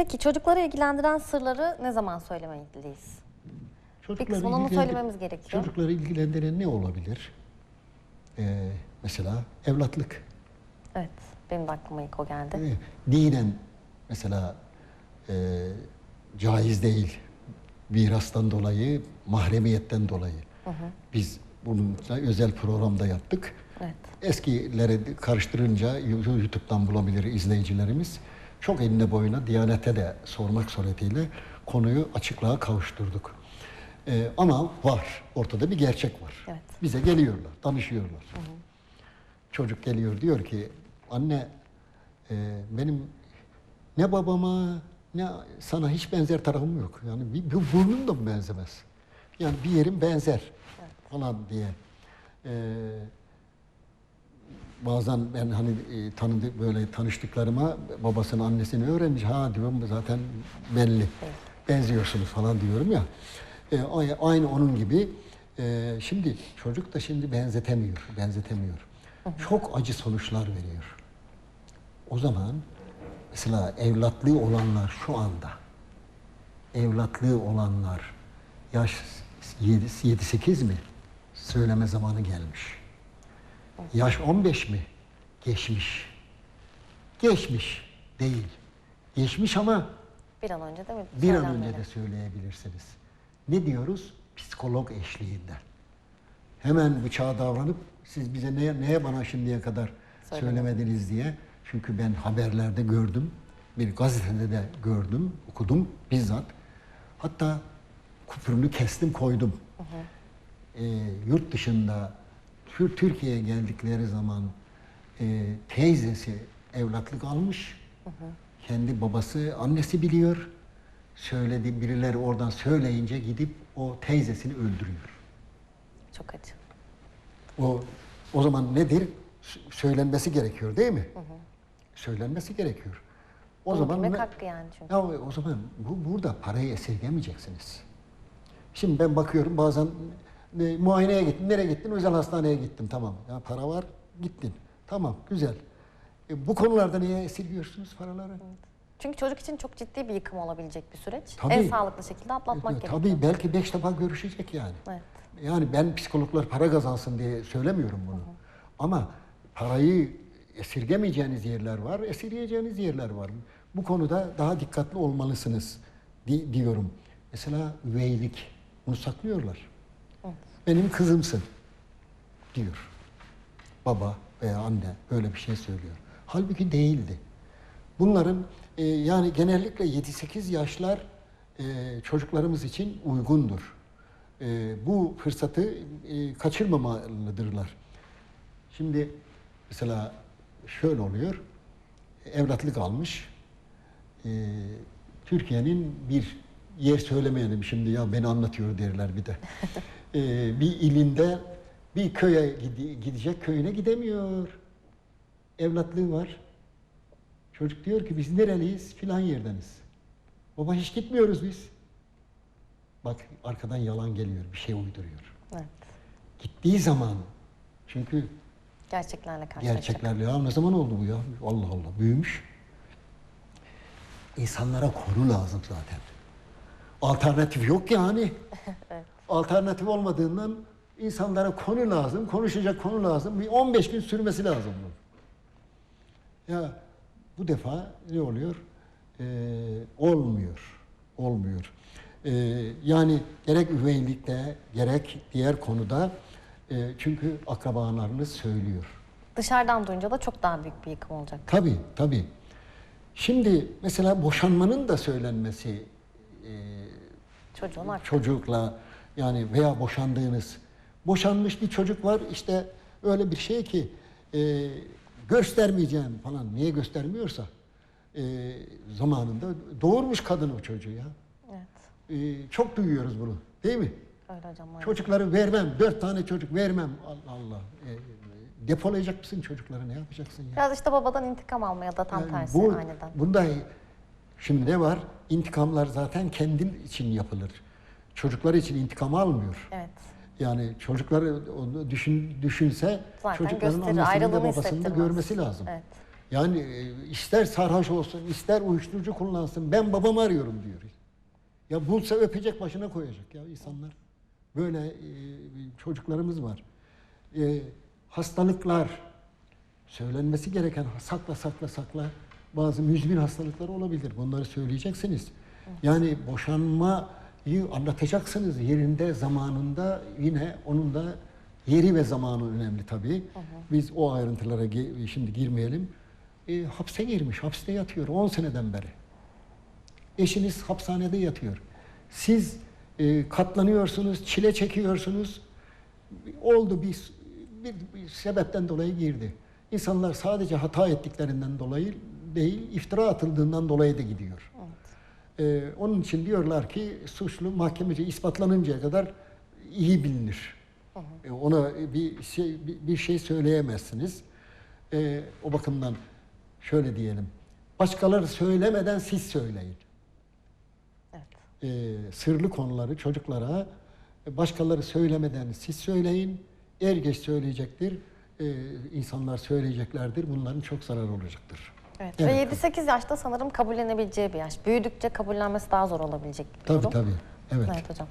Peki çocukları ilgilendiren sırları ne zaman söylemeliyiz? Çocukları kısmını mı ilgilendir- söylememiz gerekiyor? Çocukları ilgilendiren ne olabilir? Ee, mesela evlatlık. Evet, benim de aklıma ilk o geldi. Ee, dinen mesela e, caiz değil. Mirastan dolayı, mahremiyetten dolayı. Biz bunun özel programda yaptık. Evet. Eskileri karıştırınca YouTube'dan bulabilir izleyicilerimiz. Çok eline boyuna Diyanet'e de sormak suretiyle konuyu açıklığa kavuşturduk. Ee, ama var, ortada bir gerçek var. Evet. Bize geliyorlar, danışıyorlar. Çocuk geliyor diyor ki, anne e, benim ne babama ne sana hiç benzer tarafım yok. Yani bir, bir burnum da mı benzemez? Yani bir yerim benzer falan diye. Ee, bazen ben hani e, tanıdık böyle tanıştıklarıma babasının annesini öğrenmiş. Ha diyorum zaten belli. Benziyorsunuz falan diyorum ya. E, ay- aynı onun gibi. E, şimdi çocuk da şimdi benzetemiyor. Benzetemiyor. Çok acı sonuçlar veriyor. O zaman mesela evlatlığı olanlar şu anda evlatlığı olanlar yaş 7-8 mi? Söyleme zamanı gelmiş. Yaş 15 mi? Geçmiş. Geçmiş değil. Geçmiş ama Bir an önce değil mi? bir an Söylenmeli. önce de söyleyebilirsiniz. Ne diyoruz? Psikolog eşliğinde. Hemen bıçağa davranıp siz bize neye, neye bana şimdiye kadar söylemediniz diye. Çünkü ben haberlerde gördüm. Bir gazetede de gördüm, okudum bizzat. Hatta küfürünü kestim koydum. Ee, yurt dışında Türkiye'ye geldikleri zaman e, teyzesi evlatlık almış. Kendi babası, annesi biliyor. Söyledi birileri oradan söyleyince gidip o teyzesini öldürüyor. Çok acı. O o zaman nedir? S- Söylenmesi gerekiyor değil mi? Söylenmesi gerekiyor. O Bunu zaman ne- hakkı yani çünkü. Ya o zaman bu burada parayı esirgemeyeceksiniz. Şimdi ben bakıyorum bazen e, muayeneye gittim. Nereye gittin? Özel hastaneye gittim. Tamam. Ya para var. Gittin. Tamam. Güzel. E, bu konularda niye esirgiyorsunuz paraları? Çünkü çocuk için çok ciddi bir yıkım olabilecek bir süreç. Tabii. En sağlıklı şekilde atlatmak E, gerekiyor. Tabii belki beş defa görüşecek yani. Evet. Yani ben psikologlar para kazansın diye söylemiyorum bunu. Ama parayı esirgemeyeceğiniz yerler var, esirgeyeceğiniz yerler var. Bu konuda daha dikkatli olmalısınız di- diyorum. Mesela üveylik, bunu saklıyorlar. Benim kızımsın diyor. Baba veya anne böyle bir şey söylüyor. Halbuki değildi. Bunların e, yani genellikle 7-8 yaşlar e, çocuklarımız için uygundur. E, bu fırsatı e, kaçırmamalıdırlar. Şimdi mesela şöyle oluyor. Evlatlık almış. E, Türkiye'nin bir yer söylemeyelim şimdi ya beni anlatıyor derler bir de. E, bir ilinde bir köye gide- gidecek köyüne gidemiyor. Evlatlığı var. Çocuk diyor ki biz nereliyiz? Filan yerdeniz. Baba hiç gitmiyoruz biz. Bak arkadan yalan geliyor, bir şey uyduruyor. Evet. Gittiği zaman çünkü Gerçeklerle karşılaşacak. gerçeklerle ya ne zaman oldu bu ya? Allah Allah büyümüş. İnsanlara konu lazım zaten. Alternatif yok yani. Alternatif olmadığından insanlara konu lazım, konuşacak konu lazım. Bir 15 gün sürmesi lazım bunun. Ya bu defa ne oluyor? Ee, olmuyor. Olmuyor. Ee, yani gerek üveylikte gerek diğer konuda e, çünkü akrabalarınız söylüyor. Dışarıdan duyunca da çok daha büyük bir yıkım olacak. Tabii tabii. Şimdi mesela boşanmanın da söylenmesi e, Çocuğun hakkı. çocukla yani veya boşandığınız boşanmış bir çocuk var işte öyle bir şey ki e, göstermeyeceğim falan niye göstermiyorsa e, zamanında doğurmuş kadın o çocuğu ya. Evet. E, çok duyuyoruz bunu değil mi? Öyle hocam. Çocukları vermem, dört tane çocuk vermem. Allah Allah. E, depolayacak mısın çocukları ne yapacaksın ya? Biraz işte babadan intikam alma ya da tam Yani tersi bu, aniden. Bunda şimdi ne var? İntikamlar zaten kendin için yapılır. Çocuklar için intikam almıyor. Evet. Yani çocuklar onu düşün, düşünse Zaten çocukların gösterir, annesini de babasını da görmesi lazım. Evet. Yani e, ister sarhoş olsun, ister uyuşturucu kullansın. Ben babamı arıyorum diyor. Ya bulsa öpecek başına koyacak ya insanlar. Böyle e, çocuklarımız var. E, hastalıklar söylenmesi gereken sakla sakla sakla bazı müzmin hastalıklar olabilir. Bunları söyleyeceksiniz. Yani boşanmayı anlatacaksınız yerinde, zamanında yine onun da yeri ve zamanı önemli tabii. Biz o ayrıntılara gi- şimdi girmeyelim. E, hapse girmiş, hapiste yatıyor 10 seneden beri. Eşiniz hapishanede yatıyor. Siz e, katlanıyorsunuz, çile çekiyorsunuz. Oldu bir, bir, bir sebepten dolayı girdi. İnsanlar sadece hata ettiklerinden dolayı değil, iftira atıldığından dolayı da gidiyor. E, onun için diyorlar ki suçlu mahkemece ispatlanıncaya kadar iyi bilinir. E, ona bir şey bir, şey söyleyemezsiniz. E, o bakımdan şöyle diyelim. Başkaları söylemeden siz söyleyin Evet. e, sırlı konuları çocuklara başkaları söylemeden siz söyleyin. Er geç söyleyecektir. E, insanlar söyleyeceklerdir. Bunların çok zararı olacaktır. Evet. Evet. Ve 7-8 yaşta sanırım kabullenebileceği bir yaş. Büyüdükçe kabullenmesi daha zor olabilecek bir Tabii durum. tabii. Evet. Evet hocam.